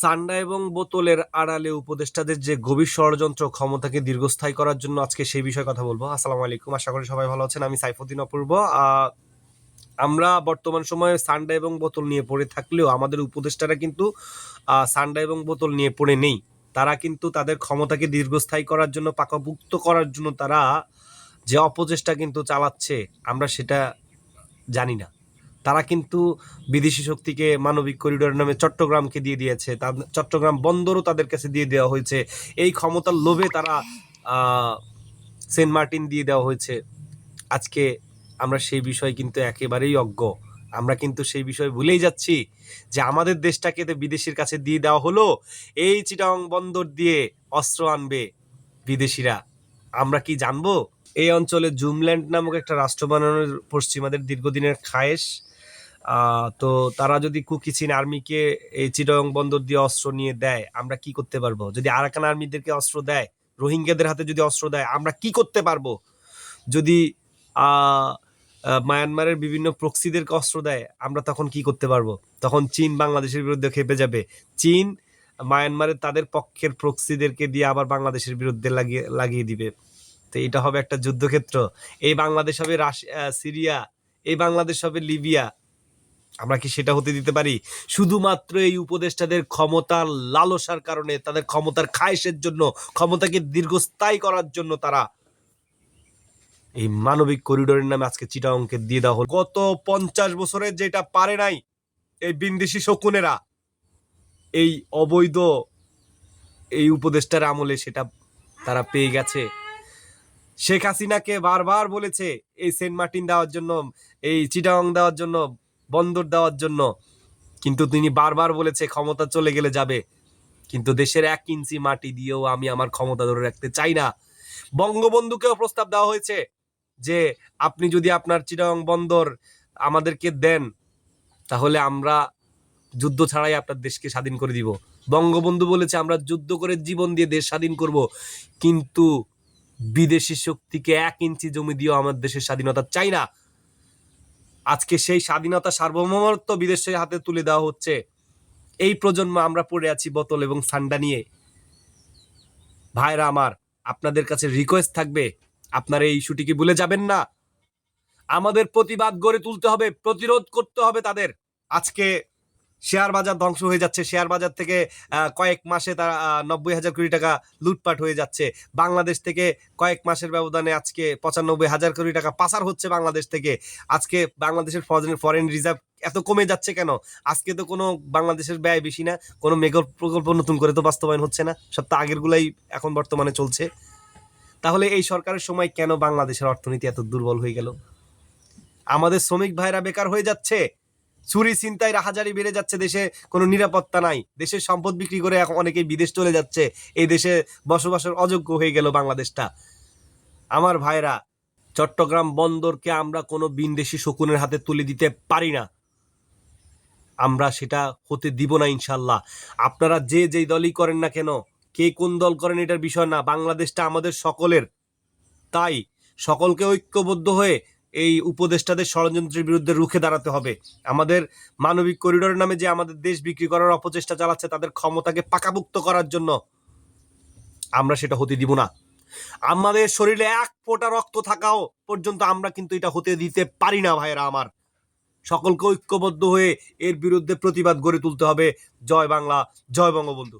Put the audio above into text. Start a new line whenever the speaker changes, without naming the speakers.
সান্ডা এবং বোতলের আড়ালে উপদেষ্টাদের যে গভীর ষড়যন্ত্র, ক্ষমতাকে দীর্ঘস্থায়ী করার জন্য আজকে সেই বিষয়ে কথা বলব। আসসালামু আলাইকুম। আশা করি সবাই ভালো আছেন। আমি সাইফুদ্দিন অপূর্ব। আমরা বর্তমান সময়ে সান্ডা এবং বোতল নিয়ে পড়ে থাকলেও আমাদের উপদেষ্টারা কিন্তু সান্ডা এবং বোতল নিয়ে পড়ে নেই। তারা কিন্তু তাদের ক্ষমতাকে দীর্ঘস্থায়ী করার জন্য, পাকাপুক্ত করার জন্য তারা যে অপচেষ্টা কিন্তু চালাচ্ছে, আমরা সেটা জানি না। তারা কিন্তু বিদেশি শক্তিকে মানবিক করিডোর নামে চট্টগ্রামকে দিয়ে দিয়েছে। চট্টগ্রাম বন্দরও তাদের কাছে দিয়ে দেওয়া হয়েছে। এই ক্ষমতার লোভে তারা সেন্ট মার্টিন দিয়ে দেওয়া হয়েছে। আজকে আমরা সেই বিষয় কিন্তু একেবারেই অজ্ঞ। আমরা কিন্তু সেই বিষয় ভুলেই যাচ্ছি যে আমাদের দেশটাকে তো বিদেশির কাছে দিয়ে দেওয়া হলো। এই চিটাং বন্দর দিয়ে অস্ত্র আনবে বিদেশিরা। আমরা কি জানব? এই অঞ্চলে জুমল্যান্ড নামক একটা রাষ্ট্র বানানোর পশ্চিমাদের দীর্ঘদিনের খায়েশ তো তারা যদি কুকি চীন আর্মিকে এই চিটাং বন্দর দিয়ে অস্ত্র নিয়ে দেয়, আমরা কি করতে পারব? যদি আরাকান আর্মিদেরকে অস্ত্র দেয়, রোহিঙ্গাদের হাতে যদি অস্ত্র দেয়, আমরা কি করতে পারব? যদি মায়ানমারের বিভিন্ন প্রক্সিদেরকে অস্ত্র দেয়, আমরা তখন কি করতে পারব? তখন চীন বাংলাদেশের বিরুদ্ধে খেপে যাবে। চীন মায়ানমারের তাদের পক্ষের প্রক্সিদেরকে দিয়ে আবার বাংলাদেশের বিরুদ্ধে লাগিয়ে লাগিয়ে দিবে। তো এটা হবে একটা যুদ্ধক্ষেত্র। এই বাংলাদেশ হবে রাশিয়া সিরিয়া। এই বাংলাদেশ হবে লিবিয়া। আমরা কি সেটা হতে দিতে পারি? শুধুমাত্র এই উপদেষ্টাদের ক্ষমতার লালসার কারণে, তাদের ক্ষমতার খায়েশের জন্য, ক্ষমতাকে দীর্ঘস্থায়ী করার জন্য তারা এই মানবিক করিডোরের নামে আজকে চিটা চিটাংকে দিয়ে দেওয়া হলো। গত পঞ্চাশ বছরে যেটা পারে নাই, এই বিন্দেশি শকুনেরা, এই অবৈধ এই উপদেষ্টার আমলে সেটা তারা পেয়ে গেছে। শেখ হাসিনাকে বারবার বলেছে, এই সেন্ট মার্টিন দেওয়ার জন্য, এই চিটাং দেওয়ার জন্য বন্দর দেওয়ার জন্য। কিন্তু তিনি বারবার বলেছে, ক্ষমতা চলে গেলে যাবে। কিন্তু দেশের এক ইঞ্চি মাটি দিয়েও আমি আমার ক্ষমতা ধরে রাখতে চাই না। বঙ্গবন্ধুকেও প্রস্তাব দেওয়া হয়েছে যে, আপনি যদি আপনার চিটাং বন্দর আমাদেরকে দেন, তাহলে আমরা যুদ্ধ ছাড়াই আপনার দেশকে স্বাধীন করে দিব। বঙ্গবন্ধু বলেছে, আমরা যুদ্ধ করে জীবন দিয়ে দেশ স্বাধীন করব। কিন্তু বিদেশি শক্তিকে এক ইঞ্চি জমি দিয়েও আমার দেশের স্বাধীনতা চাই না। আজকে সেই স্বাধীনতা সার্বভৌমত্ব বিদেশের হাতে তুলে দেওয়া হচ্ছে। এই প্রজন্ম আমরা পড়ে আছি বোতল এবং সান্ডা নিয়ে। ভাইরা আমার, আপনাদের কাছে রিকোয়েস্ট থাকবে, আপনারা এই ইস্যুটিকে ভুলে যাবেন না? আমাদের প্রতিবাদ গড়ে তুলতে হবে, প্রতিরোধ করতে হবে তাদের। আজকে শেয়ার বাজার ধ্বংস হয়ে যাচ্ছে। শেয়ার বাজার থেকে কয়েক মাসে তার নব্বই হাজার কোটি টাকা লুটপাট হয়ে যাচ্ছে। বাংলাদেশ থেকে কয়েক মাসের ব্যবধানে আজকে পঁচানব্বই হাজার কোটি টাকা পাচার হচ্ছে বাংলাদেশ থেকে। আজকে বাংলাদেশের ফরেন ফরেন রিজার্ভ এত কমে যাচ্ছে কেন? আজকে তো কোনো বাংলাদেশের ব্যয় বেশি না, কোনো মেগা প্রকল্প নতুন করে তো বাস্তবায়ন হচ্ছে না। সব তো আগেরগুলাই এখন বর্তমানে চলছে। তাহলে এই সরকারের সময় কেন বাংলাদেশের অর্থনীতি এত দুর্বল হয়ে গেল? আমাদের শ্রমিক ভাইরা বেকার হয়ে যাচ্ছে। চুরি চিন্তায় রাহাজারি বেড়ে যাচ্ছে, দেশে কোনো নিরাপত্তা নাই। দেশের সম্পদ বিক্রি করে এখন অনেকেই বিদেশ চলে যাচ্ছে। এই দেশে বসবাসের অযোগ্য হয়ে গেল বাংলাদেশটা। আমার ভাইরা, চট্টগ্রাম বন্দরকে আমরা কোনো বিনদেশি শকুনের হাতে তুলে দিতে পারি না। আমরা সেটা হতে দিব না ইনশাল্লাহ। আপনারা যে যেই দলই করেন না কেন, কে কোন দল করেন এটার বিষয় না। বাংলাদেশটা আমাদের সকলের। তাই সকলকে ঐক্যবদ্ধ হয়ে এই উপদেষ্টাদের ষড়যন্ত্রের বিরুদ্ধে রুখে দাঁড়াতে হবে। আমাদের মানবিক করিডোরের নামে যে আমাদের দেশ বিক্রি করার অপচেষ্টা চালাচ্ছে, তাদের ক্ষমতাকে পাকাভুক্ত করার জন্য আমরা সেটা হতে দিব না। আমাদের শরীরে এক ফোঁটা রক্ত থাকাও পর্যন্ত আমরা কিন্তু এটা হতে দিতে পারি না, ভাইয়েরা আমার। সকলকে ঐক্যবদ্ধ হয়ে এর বিরুদ্ধে প্রতিবাদ গড়ে তুলতে হবে। জয় বাংলা, জয় বঙ্গবন্ধু।